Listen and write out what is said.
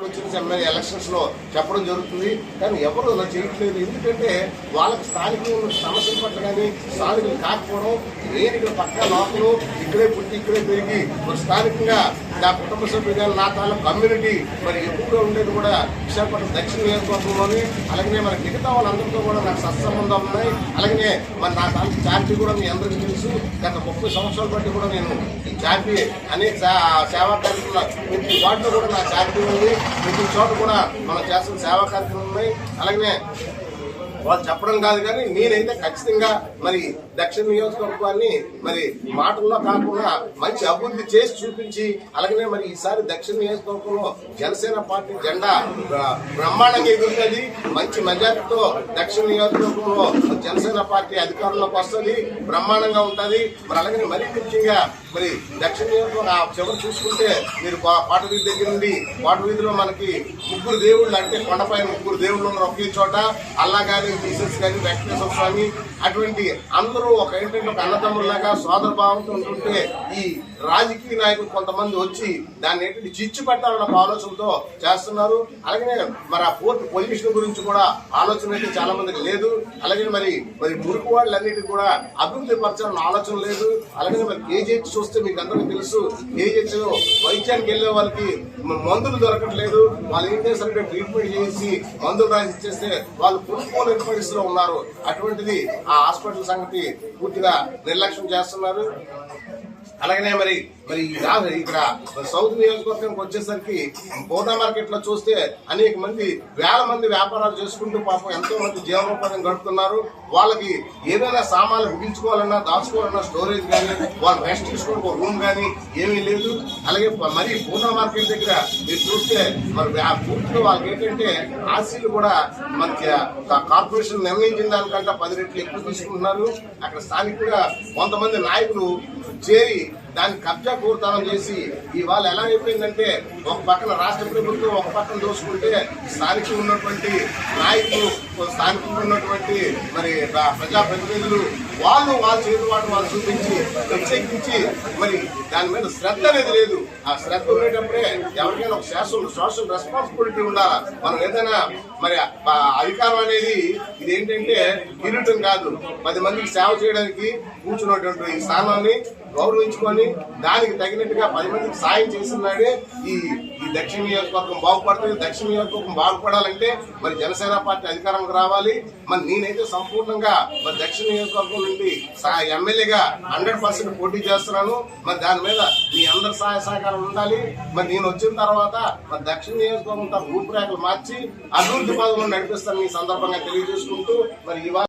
ఇప్పుడు వచ్చిన ఎమ్మెల్యే ఎలక్షన్స్లో చెప్పడం జరుగుతుంది. కానీ ఎవరు అలా చేయట్లేదు. ఎందుకంటే వాళ్ళకి స్థానికంగా సమస్యలు సమస్యల పట్ల కానీ స్థానికులు కాకపోవడం నేను ఇక్కడ పక్క లోపలు ఇక్కడే పుట్టి ఇక్కడే పెరిగి మరి స్థానికంగా నా కుటుంబ సభ్యులు నా తాను కమ్యూనిటీ మరి ఎక్కువగా ఉండేది కూడా విశాఖపట్నం దక్షిణ నియోజకవర్గంలోని. అలాగే మన మిగతా వాళ్ళందరితో కూడా నాకు సత్సంబంధాలు ఉన్నాయి. అలాగే మరి నా తాను చార్టీ కూడా మీ అందరికీ తెలుసు. గత ముప్పై సంవత్సరాల బట్టి కూడా నేను ఈ చార్టీ అనేక సేవా కార్యక్రమాలు ప్రతి వాటిలో కూడా నా చార్టీ ఉంది. ప్రతి చోట కూడా మనం చేస్తున్న సేవా కార్యక్రమాలు ఉన్నాయి అలాగే వాళ్ళు చెప్పడం కాదు కానీ నేనైతే ఖచ్చితంగా మరి దక్షిణ నియోజకవర్గాన్ని మరి మాటల్లో కాకుండా మంచి అభివృద్ధి చేసి చూపించి అలాగనే మరి ఈసారి దక్షిణ నియోజకవర్గంలో జనసేన పార్టీ జెండా బ్రహ్మాండంగా ఎగురుతుంది. మంచి మెజార్టీతో దక్షిణ నియోజకవర్గంలో జనసేన పార్టీ అధికారంలోకి వస్తుంది బ్రహ్మాండంగా ఉంటుంది. మరి అలాగే మరీ ముఖ్యంగా మరి దక్షిణ నియోజకవర్గం ఆ చివరి చూసుకుంటే మీరు పా- పాట వీధి దగ్గర నుండి పాట వీధిలో మనకి ముగ్గురు దేవుళ్ళు అంటే కొండపై ముగ్గురు దేవుళ్ళు ఉన్నారు ఒకే చోట. అల్లా గాని జీసస్ కానీ వెంకటేశ్వర స్వామి అటువంటి అందరూ ఒక ఏంటంటే ఒక అన్నదమ్ములాగా సోదర భావంతో ఉంటుంటే ఈ రాజకీయ నాయకులు కొంతమంది వచ్చి దాన్ని ఏంటంటే చిచ్చు పెట్టాలన్న ఆలోచనతో చేస్తున్నారు. అలాగే మరి ఆ పోర్ట్ పొల్యూషన్ గురించి కూడా ఆలోచన అయితే చాలా మందికి లేదు. అలాగే మరి మరి మురుకు వాళ్ళన్నిటి కూడా అభివృద్ధి పరచాలన్న ఆలోచన లేదు. అలాగే మరి కేజీహెచ్ చూస్తే మీకు అందరికీ తెలుసు కేజీహెచ్ వైద్యానికి వెళ్ళే వాళ్ళకి మందులు దొరకట్లేదు. వాళ్ళు ఏం చేస్తారంటే ట్రీట్మెంట్ చేసి మందులు రాసి ఇచ్చేస్తే వాళ్ళు కొనుక్కోలేని పరిస్థితిలో ఉన్నారు. అటువంటిది ఆ హాస్పిటల్ సంగతి పూర్తిగా నిర్లక్ష్యం చేస్తున్నారు. అలాగనే మరి మరి ఇక్కడ సౌత్ నియోజకవర్గానికి వచ్చేసరికి బోదా మార్కెట్లో చూస్తే అనేక మంది వేల మంది వ్యాపారాలు చేసుకుంటూ పాపం ఎంతో మంది జీవనోపాధం గడుపుతున్నారు. వాళ్ళకి ఏదైనా సామాన్లు మిగిల్చుకోవాలన్నా దాచుకోవాలన్నా స్టోరేజ్ కానీ వాళ్ళు రెస్ట్ తీసుకోవడానికి ఒక రూమ్ కానీ ఏమీ లేదు. అలాగే మరి బోటా మార్కెట్ దగ్గర మీరు చూస్తే మరి పూర్తిగా వాళ్ళకి ఏంటంటే ఆశీలు కూడా మధ్య కార్పొరేషన్ నిర్ణయించిన దానికంటే పది రెట్లు ఎక్కువ తీసుకుంటున్నారు. అక్కడ స్థానికంగా కొంతమంది నాయకులు చేరి దాన్ని కబ్జా పూర్తనం చేసి ఇవాళ ఎలా అయిపోయిందంటే ఒక పక్కన రాష్ట్ర ప్రభుత్వం ఒక పక్కన దోసుకుంటే స్థానికులు ఉన్నటువంటి నాయకులు స్థానికంగా ఉన్నటువంటి మరి ప్ర- ప్రజాప్రతినిధులు వాళ్ళు వాళ్ళ చేతుబాటు వాళ్ళు చూపించి ప్రత్యేకించి మరి దాని మీద శ్రద్ధ అనేది లేదు. ఆ శ్రద్ధ ఉండేటప్పుడే ఎవరికైనా ఒక శాసన సోషల్ రెస్పాన్సిబిలిటీ ఉండాలా? మనం ఏదైనా మరి అధికారం అనేది ఇదేంటంటే కిరీటం కాదు. పది మందికి సేవ చేయడానికి కూర్చున్నటువంటి ఈ స్థానాన్ని గౌరవించుకొని దానికి తగినట్టుగా పది మందికి సాయం చేస్తున్నాడే ఈ ఈ దక్షిణ నియోజకవర్గం బాగుపడుతుంది. దక్షిణ నియోజకవర్గం బాగుపడాలంటే మరి జనసేన పార్టీ అధికారంకి రావాలి. మరి నేనైతే సంపూర్ణంగా మరి దక్షిణ నియోజకవర్గం నుండి ఎమ్మెల్యేగా హండ్రెడ్ పర్సెంట్ పోటీ చేస్తున్నాను. మరి దాని మీద మీ అందరి సహాయ సహకారం ఉండాలి. మరి నేను వచ్చిన తర్వాత మరి దక్షిణ నియోజకవర్గం రూపురేఖలు మార్చి అభివృద్ధి పదవులు నడిపిస్తాను ఈ సందర్భంగా తెలియజేసుకుంటూ మరి ఇవాళ